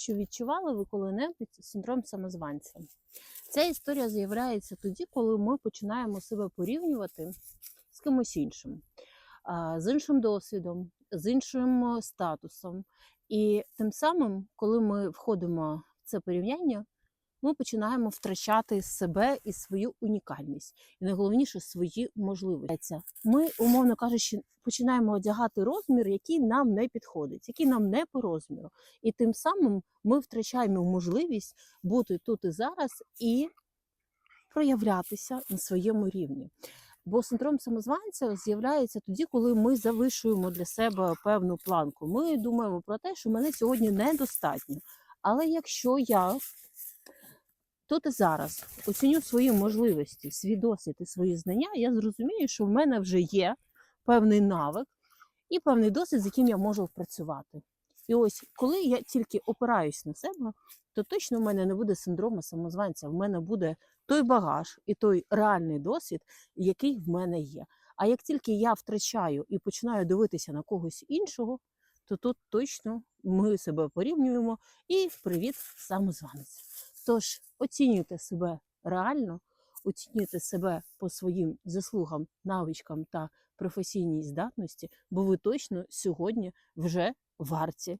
Чи відчували ви коли-небудь синдром самозванця? Ця історія з'являється тоді, коли ми починаємо себе порівнювати з кимось іншим, з іншим досвідом, з іншим е, статусом. І тим самим, коли ми входимо в це порівняння, ми починаємо втрачати себе і свою унікальність, і найголовніше свої можливості. Ми, умовно кажучи, починаємо одягати розмір, який нам не підходить, який нам не по розміру. І тим самим ми втрачаємо можливість бути тут і зараз і проявлятися на своєму рівні. Бо синдром самозванця з'являється тоді, коли ми завишуємо для себе певну планку. Ми думаємо про те, що мене сьогодні недостатньо. Але якщо я тут і зараз оціню свої можливості, свій досвід і свої знання, я зрозумію, що в мене вже є певний навик і певний досвід, з яким я можу працювати. І ось коли я тільки опираюсь на себе, то точно в мене не буде синдрому самозванця. В мене буде той багаж і той реальний досвід, який в мене є. А як тільки я втрачаю і починаю дивитися на когось іншого, то тут точно ми себе порівнюємо і привіт самозванець. Тож оцінюйте себе реально, оцінюйте себе по своїм заслугам, навичкам та професійній здатності, бо ви точно сьогодні вже варті